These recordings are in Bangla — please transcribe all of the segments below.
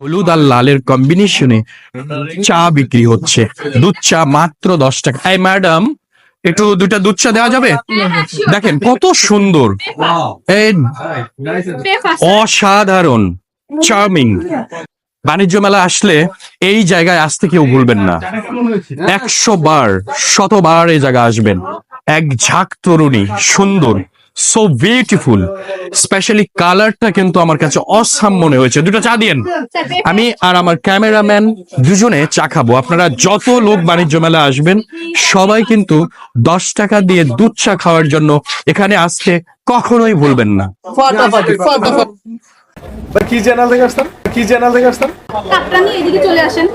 হলুদ আর লালের কম্বিনেশনে চা বিক্রি হচ্ছে। দুধ চা মাত্র দশ টাকা। এই ম্যাডাম একটু দুটা দুধ চা দেওয়া যাবে? দেখেন কত সুন্দর। অসাধারণ। চার্মিং বাণিজ্য মেলা আসলে এই জায়গায় আসতে কেউ ভুলবেন না। একশো বার, শতবার এই জায়গায় আসবেন। এক ঝাঁক তরুণী, সুন্দর। সো বিউটিফুল স্পেশালি কালারটা কিন্তু আমার কাছে অসাম মনে হয়েছে। দুটো চা দিয়েন। আমি আর আমার ক্যামেরাম্যান দুজনে চা খাব। আপনারা যত লোক বাণিজ্য মেলা আসবেন সবাই কিন্তু দশ টাকা দিয়ে দুধ চা খাওয়ার জন্য এখানে আসতে কখনোই ভুলবেন না। ভাই কি চ্যানেল থেকে আসতেন কি চ্যানেল থেকে আসতেন এদিকে চলে আসেন।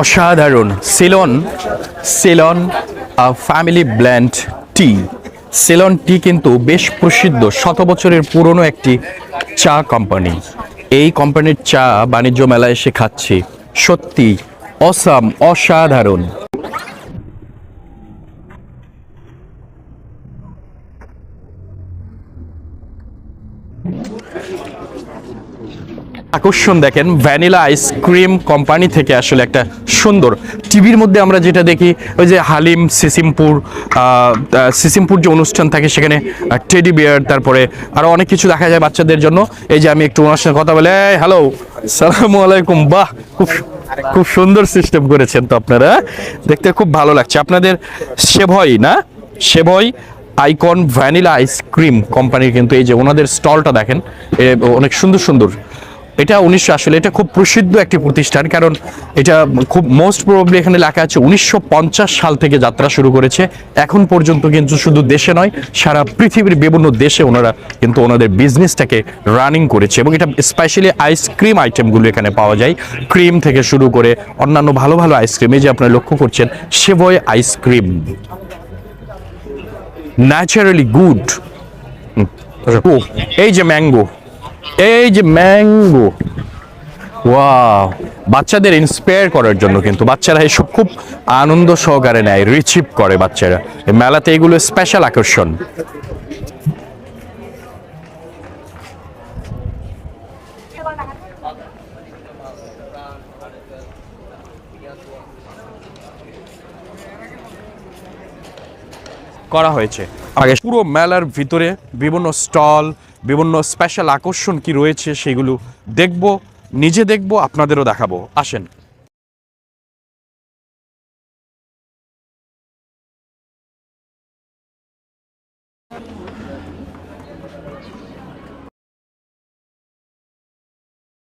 অসাধারণ। Ceylon Ceylon family blend tea. Ceylon tea কিন্তু বেশ প্রসিদ্ধ শত বছরের পুরনো একটি চা কোম্পানি এই কোম্পানির চা বাণিজ্য মেলায় এসে খাচ্ছি। সত্যি, অসাম, অসাধারণ। আকর্ষণ দেখেন, ভ্যানিলা আইসক্রিম কোম্পানি থেকে আসলে একটা সুন্দর টিভির মধ্যে আমরা যেটা দেখি, ওই যে হালিম, সিসিমপুর সিসিমপুর যে অনুষ্ঠান থাকে সেখানে টেডি বিয়ার তারপরে আরও অনেক কিছু দেখা যায় বাচ্চাদের জন্য। এই যে আমি একটু ওনার সঙ্গে কথা বলে হ্যালো সালামু আলাইকুম। বাহ, খুব খুব সুন্দর সিস্টেম করেছেন তো আপনারা, দেখতে খুব ভালো লাগছে। আপনাদের সেভয় না? সেভয় আইকন ভ্যানিলা আইসক্রিম কোম্পানির কিন্তু এই যে ওনাদের স্টলটা দেখেন অনেক সুন্দর সুন্দর। এটা উনিশশো, আসলে এটা খুব প্রসিদ্ধ একটি প্রতিষ্ঠান, কারণ এটা খুব মোস্ট প্রবাবলি এখানে লেখা আছে উনিশশো পঞ্চাশ সাল থেকে যাত্রা শুরু করেছে। এখন পর্যন্ত কিন্তু শুধু দেশে নয়, সারা পৃথিবীর বিভিন্ন দেশে ওনারা কিন্তু ওনাদের বিজনেসটাকে রানিং করেছে এবং এটা স্পেশালি আইসক্রিম আইটেমগুলো এখানে পাওয়া যায়। ক্রিম থেকে শুরু করে অন্যান্য ভালো ভালো আইসক্রিম এই যে আপনারা লক্ষ্য করছেন সেভয় আইসক্রিম ন্যাচারালি গুড এই যে ম্যাঙ্গো এই যে ম্যাঙ্গো ওয়াও বাচ্চাদের ইন্সপায়ার করার জন্য কিন্তু বাচ্চারা এসব খুব আনন্দ সহকারে নেয় রিচিভ করে বাচ্চারা। এই মেলাতে এগুলো স্পেশাল আকর্ষণ। করা হয়েছে। আগে পুরো মেলার ভিতরে বিভিন্ন স্টল, বিভিন্ন স্পেশাল আকর্ষণ কি রয়েছে সেগুলো দেখব, নিজে দেখব, আপনাদেরও দেখাবো। আসেন।